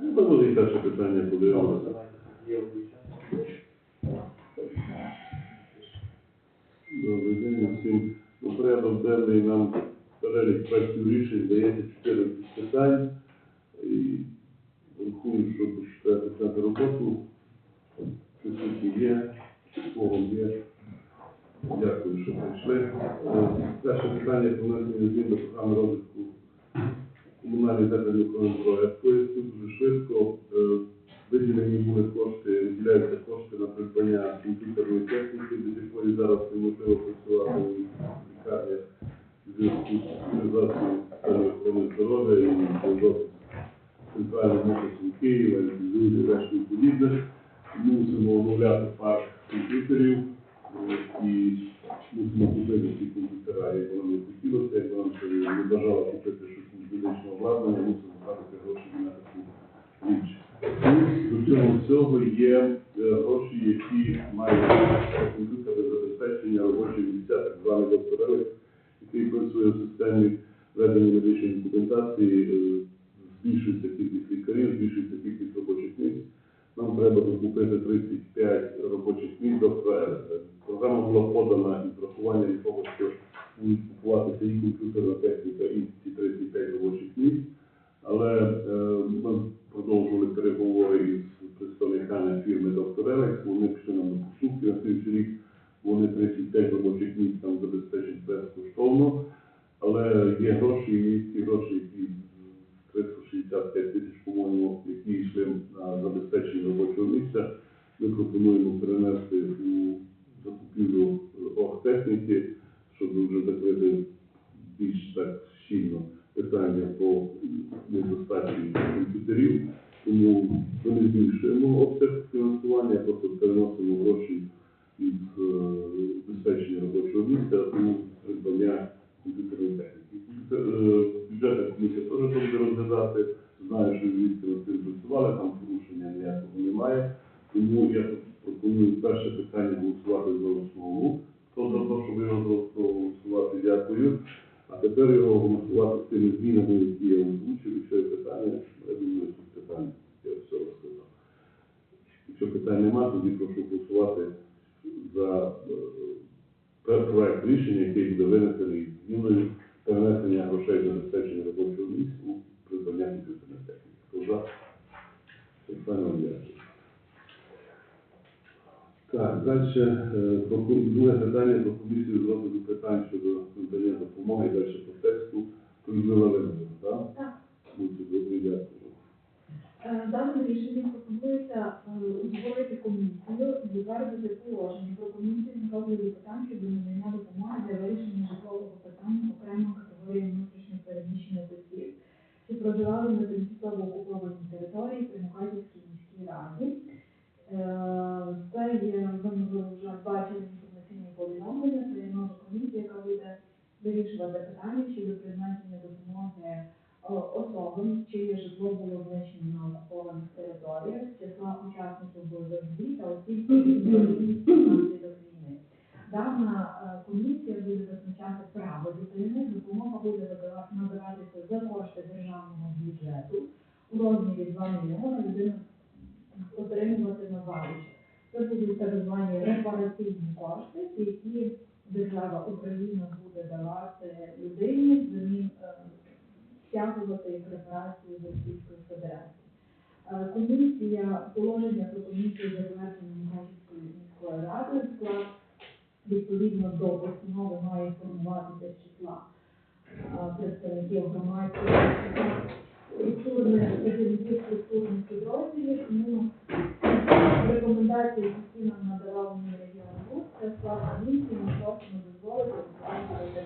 Ну, то буде і перше питання подивимося. Добрий день всім. У порядок денний нам перелік проектів рішень дається 14 питань. І рахую, що треба почати роботу. Присутні є, кого є. Дякую, що прийшли. Е, Перше питання про внесення змін до програми розвитку охорони. Мусимо оновляти парк комп'ютерів е, і мусимо купити комп'ютера, як воно не хотілося, як не бажало купити щось медичного обладнання, мусимо тратити гроші на таку річ. До цього всього є е, гроші, які мають забезпечення робочі місця, так званий докторелик, який працює в системі ведення медичної документації, е, збільшується кількість лікарів, збільшується кількість робочих місць. Нам треба закупити 35 робочих місць доктора. Програма була подана із врахуванням того, що будуть купуватися і комп'ютерна техніка, дякую. Так, далі е, друге питання про комісію з розгляду питань щодо надання допомоги далі по тексту. Людмила Леонідовна, так? Так. Будьте добрі, дякую. Е, Даним рішенням пропонується е, утворити комісію і затвердити положення про комісію з розгляду питань щодо надання допомоги для вирішення житлового питання окремим категоріям внутрішньо переміщених проживали на тимчасово окупованій території при Мукачівській міській раді. Е, Це є, ви вже бачили інформаційні повідомлення, це є нова комісія, яка буде вирішувати питання щодо призначення допомоги е, особам, чиє житло було знищено на окупованих територіях, числа учасників бойових дій та осіб, які внаслідок війни. Дана е, комісія буде визначати право дитини, так звані репараційні кошти, які держава Україна буде давати людині взамін е, стягувати як репарацію з Російської Федерації. Е, Комісія, положення про комісію затвердження Мукачівської міської ради, склад відповідно до постанови має формуватися з числа е, представників громадських структурних структурних підрозділів, рекомендації, які нам надавав мій регіон це склад комісії, ми просимо дозволити виконувати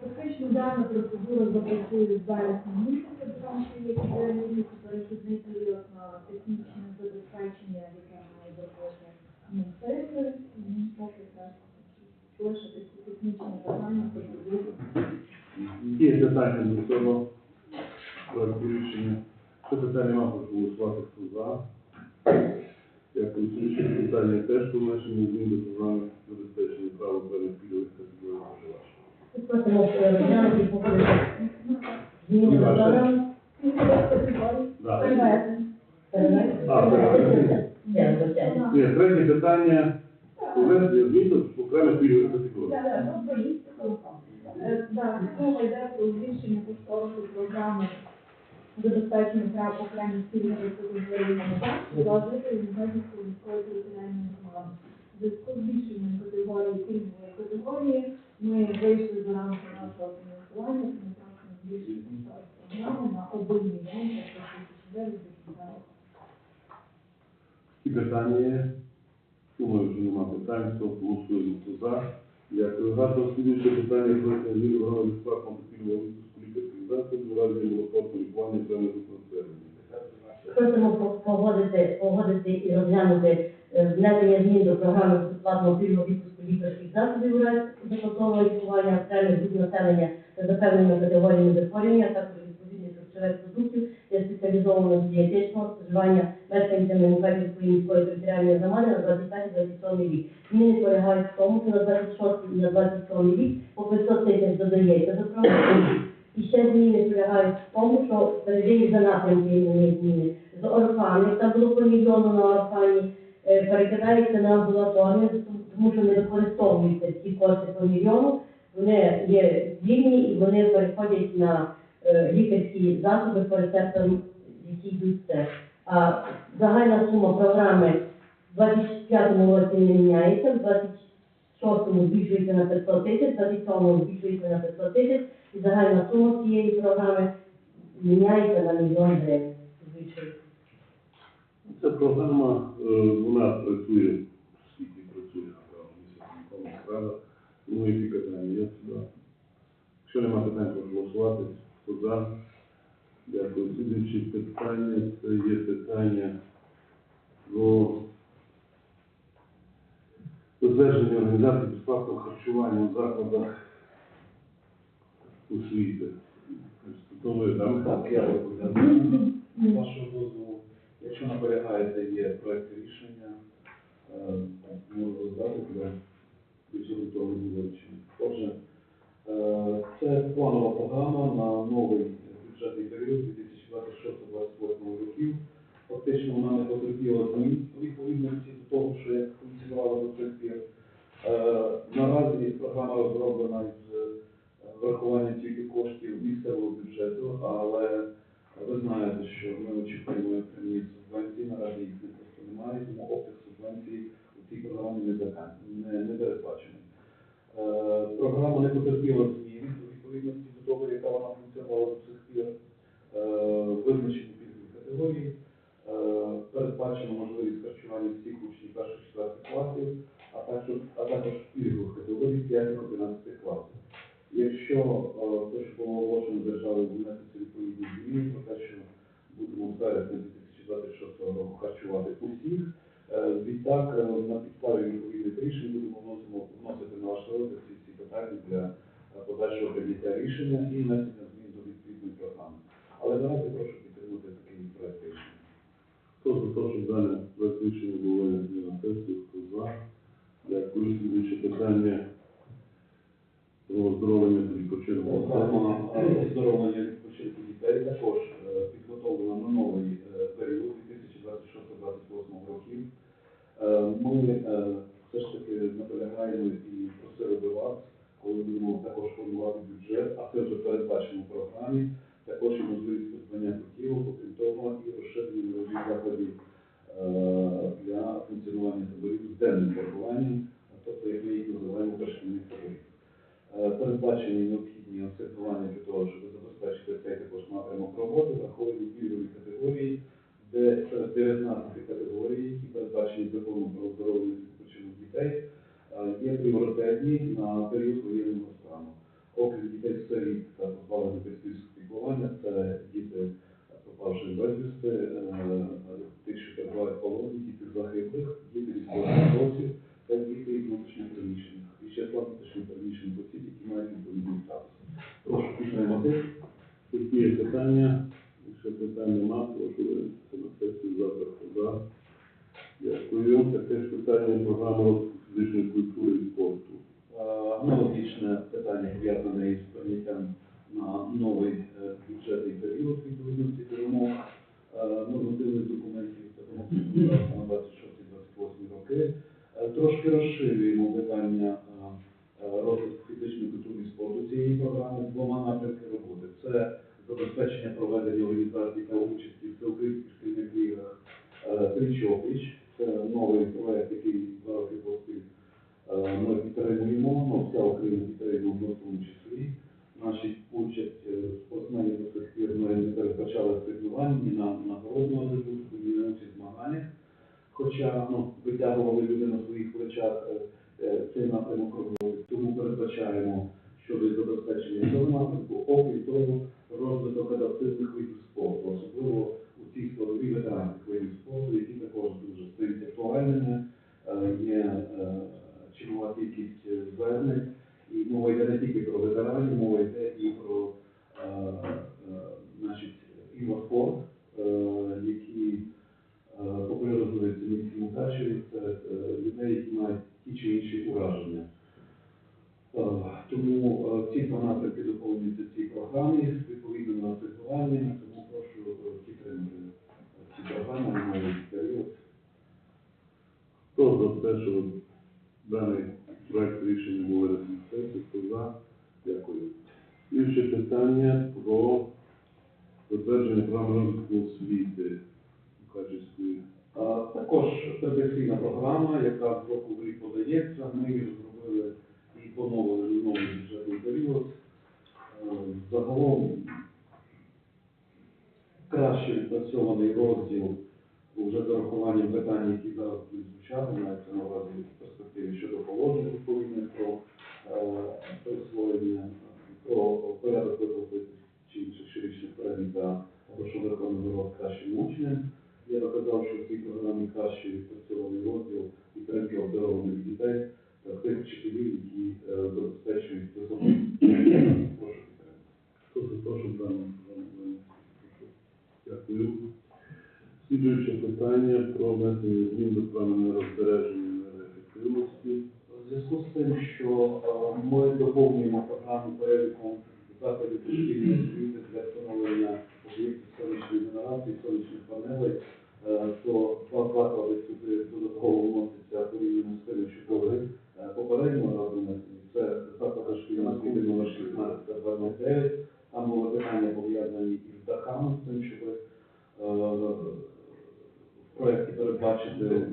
Фактично дана процедура запрацює з вересня місяця, тому що є кілька перехідний період на технічне забезпечення, яке має зробити міністерство, і поки так лише такі технічні питання процедури. Є питання до цього рішення. Що питання мав голосувати, хто за? Дякую. Слідче питання теж про внесення змін до програми забезпечення права певних пільгових категорій споживачів. Ні, третє питання. Уведення змін до окремих пільгових категорій. Так, мова йде про збільшення кошторису програми забезпечення прав окремих спільних за жителів Медицької міської територіальної громади. Зв'язку з збільшенням категорії пільгової категорії ми вийшли за рамки нашого фінансування, ми просимо збільшити кошторис програми на 1 мільйон 500 тисяч гривень до кінця року. Ці питання. Думаю, що нема питань, то голосуємо за. Дякую. Гарно слідуюче питання про зміну програми безплатного засобів разі лікування окремих трансферів. Просимо по- погодити, погодити і розглянути е, внесення змін до програми безплатного пільгового відпуску лікарських засобів у разі безоплатного лікування окремих груп населення та запевненими категоріями захворювання, а також відповідних харчових продуктів для спеціалізованого дієтичного споживання мешканцями Мукачівської міської територіальної громади на 25-27 рік. Зміни полягають в тому, що на 26 і на 27 рік по 500 тисяч додається до програми. І ще зміни полягають в тому, що передені за напрямки зміни. З орфани, там було по на орфані, е, перекидається на амбулаторні, тому що не використовуються ці кошти по мільйону. Вони є вільні і вони переходять на е, лікарські засоби по рецептам, які йдуть це. А загальна сума програми в 25-му році не міняється, в 26-му збільшується на 500 тисяч, в 27-му збільшується на 500 тисяч, і загальна сума цієї програми міняється на мільйон гривень. Ця програма, е, вона працює, світі працює, місяць справа. Ну і ці питання є сюди. Якщо нема питань, прошу голосувати. Хто за? Дякую. Слідуючі питання, це є питання про затвердження організації безплатного харчування у закладах освіти. То ви там? Так, я розповідаю. З вашого дозволу, якщо наполягаєте, є проект рішення, е, можу роздати для бюджетного вивчення. Отже, е, це планова програма на новий бюджетний період 2026-2028 років. Фактично вона не потерпіла змін у відповідності до того, що як функціонувала до цих пір. Е, Наразі програма розроблена вересня 2026 року харчувати усіх, е, відтак е, на підставі відповідних рішень будемо вносити на ваш розгляд всі ці питання для е, подальшого прийняття рішення і внесення змін до відповідної програми. Але наразі прошу підтримати такий проект рішення. Хто за те, щоб дане проект рішення було на сесію, хто за? Дякую. Слідуюче питання про оздоровлення та відпочинку. Оздоровлення відпочинку дітей також підготовлена на новий е, період 2026-2028 років. Е, Ми е, все ж таки наполягаємо і просили до вас, коли будемо також формувати бюджет, а це вже передбачено в програмі, також і можливість придбання путівок, окрім того, і розширення закладів е, для функціонування таборів з денним перебуванням, тобто як ми їх називаємо дошкільних таборів. Е, передбачені необхідні асигнування для того, щоб забезпечити цей також напрямок роботи, враховані пільгові категорії, де серед 19 категорій, які передбачені законом про оздоровлення та відпочинок дітей, е, є пріоритетні на період воєнного стану. Окрім дітей сиріт та позбавлених батьківського піклування, це діти, попавши безвісти, е, тих, що перебувають в полоні, діти загиблих, діти військовослужбовців та діти внутрішньо переміщених. І ще слабо переміщених осіб, які мають відповідний статус. Прошу підтримати. Які є питання? Якщо питань нема, прошу сесію завтра за. Дякую. Таке ж питання програми розвитку фізичної культури і спорту. Аналогічне питання пов'язане із прийняттям на новий е, бюджетний період відповідності до вимог нормативних документів законодавства на 26-28 роки. Е, Трошки розширюємо питання розвитку фізичної культури спорту цієї програми двома напрямки роботи. Це забезпечення проведення організації та участі в всеукраїнських шкільних іграх е, Тричопіч. Це новий проект, який два роки поспіль е, ми підтримуємо, ну, вся Україна підтримує в тому числі. Наші участь е, спортсменів до сих пір ми не передбачали соревнувань, ні на нагородного результату, ні на участь в змаганнях. Хоча ну, витягували люди на своїх плечах е, е, цей напрямок роботи. Тому передбачаємо щодо забезпечення цього напрямку, окрім того, розвиток адаптивних видів спорту, особливо у цій складовій ветеранських видів спорту, які також дуже стають актуальними, Е, є е, чимала кількість е, звернень, і мова йде не тільки про ветеранів, мова йде і про е, е, значить, інваспорт, е, які е, популяризуються в місті Мукачеві серед е, людей, які мають ті чи інші ураження. Е, Тому е, ці два напрямки доповнюються в цій програмі відповідно на асигнування, тому прошу е, підтримати ці програми на новий період. Хто за те, щоб даний проект рішення був винесений на сесію, хто за? Дякую. І ще питання про затвердження прав розвитку освіти Мукачівської. А, Також традиційна програма, яка з року в рік подається. Ми її зробили і поновили на новий бюджетний період. Е, Загалом краще відпрацьований розділ вже з урахуванням питань, які зараз будуть звучати, мається на увазі в перспективі щодо положень відповідних про е, присвоєння, про порядок виплати чи інших щорічних премій та грошових винагород кращим учням. Я доказав, що в цій програмі краще відпрацьований розділ підтримки обдарованих дітей та тих вчителів, які е, забезпечують. Прошу підтримати. За дану? Прошу. Дякую. Слідуюче питання про внесення змін до плану розбереження енергоефективності. У зв'язку з тим, що е, ми доповнюємо програму переліку заходів дошкільної освіти для встановлення об'єктів сонячної генерації, сонячних панелей, е, то два заклади сюди додатково вносяться порівняно з тим, що були е, попередньо разом внесені. Це заклад дошкільної освіти номер 16 та 29. Там були питання пов'язані із дахами, з тим, щоб е, в проєкті передбачити е,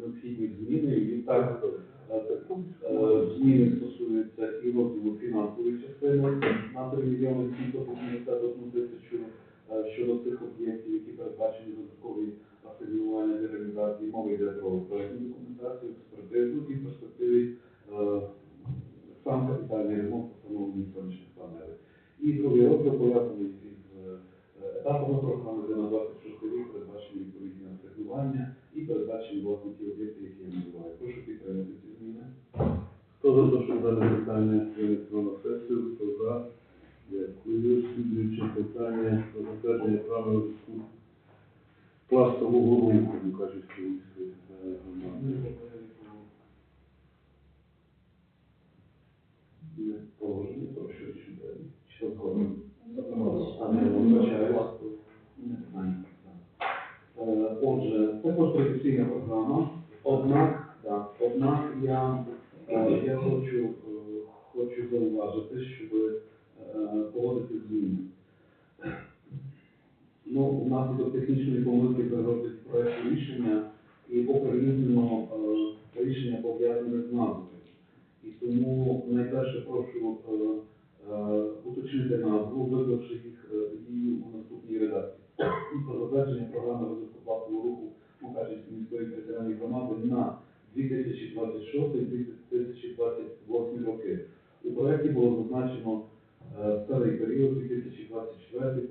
необхідні зміни. І відтак Е, Зміни стосуються і розділу фінансової частини на 3 мільйони 781 тисячу е, щодо цих об'єктів, які передбачені додаткові асигнування для реалізації. Мова йде про проєктну документацію, експертизу і в перспективі е, сам капітальний ремонт встановлення сонячних панелей. І другий розділ пов'язаний із е, етапами програми, де на 26 рік передбачені відповідні асигнування і передбачені власне ті об'єкти, які я називаю. Прошу підтримати ці зміни. Хто за те, щоб дане питання винесено на сесію? Хто за? Дякую. Слідуюче питання про затвердження правил розвитку пластового руху Мукачівської міської територіальної громади. Не положення про що чи що згодом. А не вибачаю. Не питання. Е, Отже, також професійна програма. Однак, так, однак я, е, я хочу, е, хочу зауважити, щоб е, погодити зміни. Ну, внаслідок технічної помилки при розгляді проекту рішення і оприлюднено рішення пов'язане з назвою. І тому найперше прошу уточнити назву, видавши їх у наступній редакції. Про затвердження програми розвитку платного руху Мукачівської міської територіальної громади на 2026-2028 роки. У проєкті було зазначено е, старий період 2024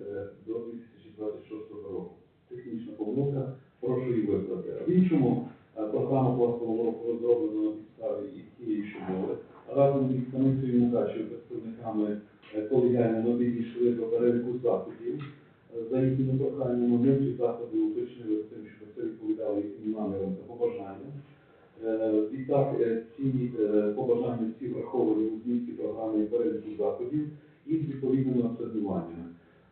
до 2026 року. Технічна помилка, прошу її виправити. В іншому е, програма пластового руху розроблена на підставі тієї, що були. Разом із Станицею Мукачею, представниками е, колегіально ми підійшли до переліку заходів. Відтак, е, ці е, побажання всі враховані у змісті програми і переліку заходів із відповідними асигнуваннями.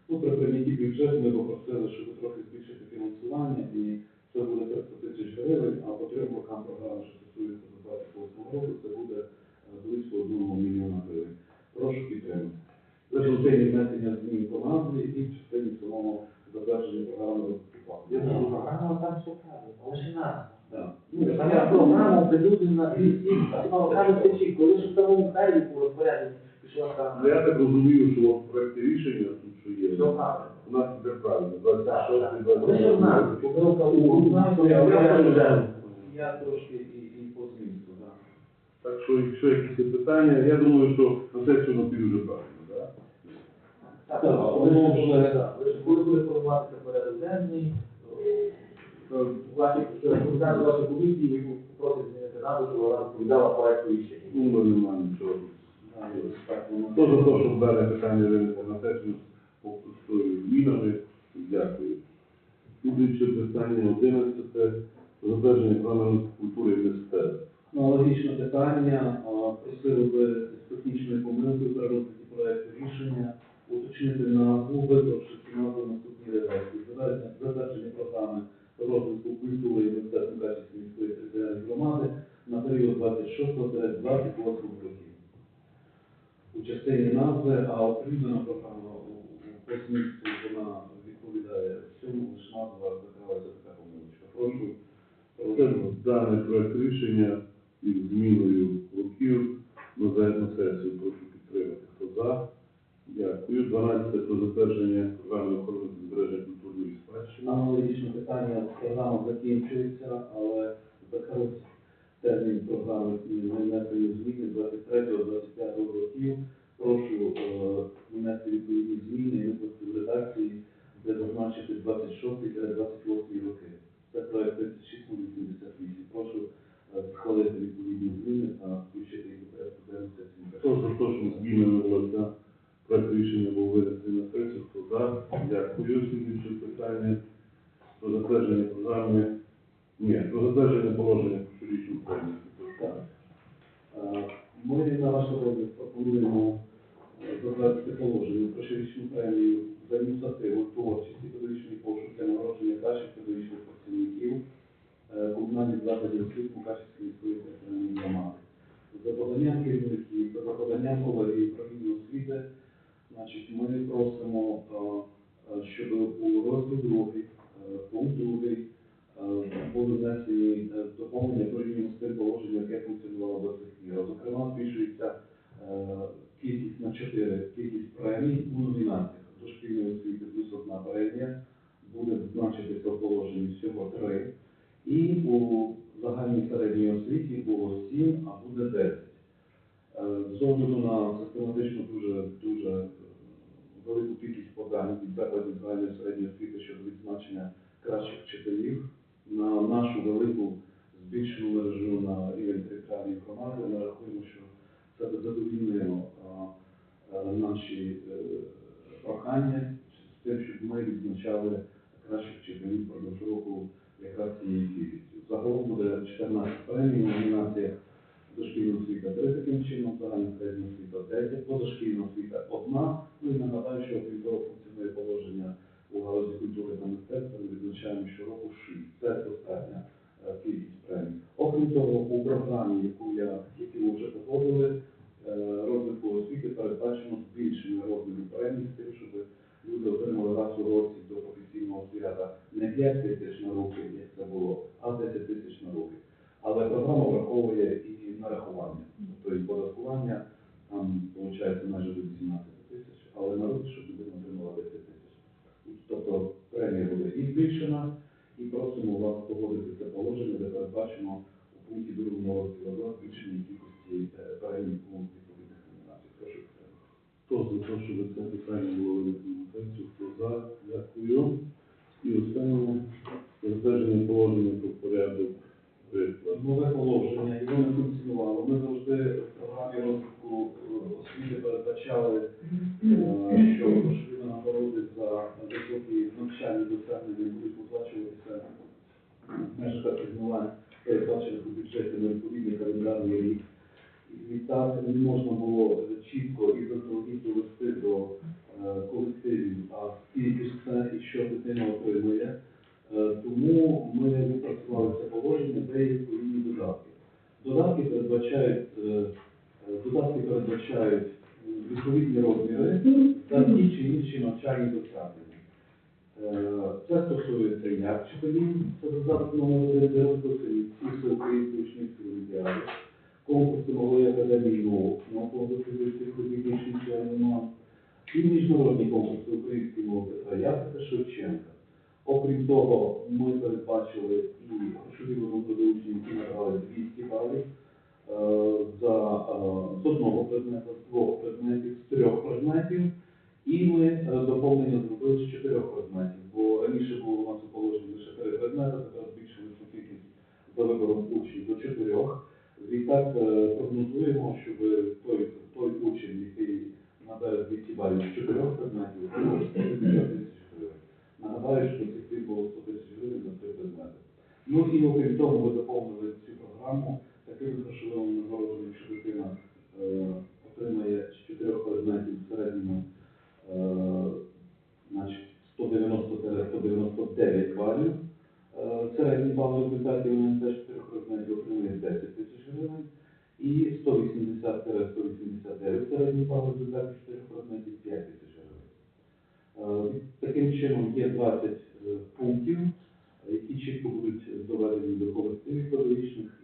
Ну, при прийнятті бюджету ми попросили, щоб трохи збільшити фінансування, і це буде 300 тисяч гривень, а по трьом рокам програми, що стосується до 28 року, це буде е, близько 1 мільйона гривень. Прошу підтримати. В частині внесення змін по назві і в частині самого затвердження Програма там все коли ж в переліку пішла Ну, я так розумію, що в проєкті рішення, тут що є, у нас іде правильно, 26 так. Лише в нас, 27 помилка у нас, то я трошки і, по змісту, так. Що, якщо якісь питання, я думаю, що на сесію на вже правильно, так? Так, Так, воно вже, так, лише коли буде формуватися порядок денний, то ваші, результати вашої комісії, ви просите змінити назву, щоб вона відповідала проекту рішення. Ну, немає нічого. Воно. Хто за те, щоб дане питання винести на сесію з змінами? Дякую. Слідуюче питання 11. Затвердження програми культури і мистецтв. Аналогічне питання, просили би назви, а оприлюднена програма у- у- вона відповідає всьому, лише назва закривається така помилочка. Прошу прошу. Даний проект рішення із зміною років на загальну сесію прошу підтримати. Хто за? Дякую. 12. Про затвердження програми охорони збереження культурної спадщини. Аналогічне питання, програма закінчується, але закрив термін програми і внесення зміни 23-25 років. Прошу е, внести відповідні зміни і випустити в редакції, де зазначити 26-28 роки. Це проект 3688. Прошу е, схвалити відповідні зміни та включити їх до порядку денного сесії. Хто за те, щоб змінами вулиця проект рішення був винесений на сесію? Хто за? Дякую. Слідуюче питання про затвердження програми. Ні, про затвердження положення щорічну премію. Так. Ми на ваш розгляд пропонуємо е, затвердити положення про щорічну премію за ініціативу творчість і педагогічний пошук для нагородження кращих педагогічних працівників е, комунальних закладів освіти Мукачівської міської територіальної громади. За поданням керівників, за поданням колегії управління освіти, значить, ми просимо, е, щоб у розділ другий, пункт другий, були внесені е, доповнення порівняно з тим положенням, яке функціонувало до цих пір. Зокрема, збільшується е, кількість на 4, кількість премій у номінаціях. Дошкільної освіти плюс одна премія, буде значитися в положенні всього 3. І у загальній середній освіті було 7, а буде 10. Е, З огляду на систематично дуже, дуже велику кількість подань від закладів загальної середньої освіти щодо відзначення кращих вчителів на нашу велику збільшену мережу на рівень територіальної громади. Ми рахуємо, що це би задовільнило а, наші е, прохання з тим, щоб ми відзначали кращих вчителів впродовж року якраз цією кількістю. Загалом буде 14 премій в номінаціях дошкільна освіта 3 таким чином, загальна середня освіта 10, позашкільна освіта одна. Ну і нагадаю, що окрім того функціонує положення у галузі культури та мистецтва ми відзначаємо щороку не можна було чітко і заздалегідь довести до е, колективів, а скільки ж це і що дитина отримує. Е, Тому ми відпрацювали це положення, де є відповідні додатки. Додатки передбачають, е, додатки передбачають відповідні розміри та ті чи інші навчальні досягнення. Це стосується як вчителів, це додаток номер один, де розписані всі всеукраїнські учнівські олімпіади, конкурси малої академії наук, науково-дослідницьких робіт інших нема, і міжнародні конкурси української мови та Ясика Шевченка. Окрім того, ми передбачили і грошові учнів, які набрали 200 балів за, е, з одного предмета, з двох предметів, з трьох предметів. І ми е, доповнення зробили з чотирьох предметів, бо Таким чином є 20 е, пунктів, які чітко будуть доведені до колективів педагогічних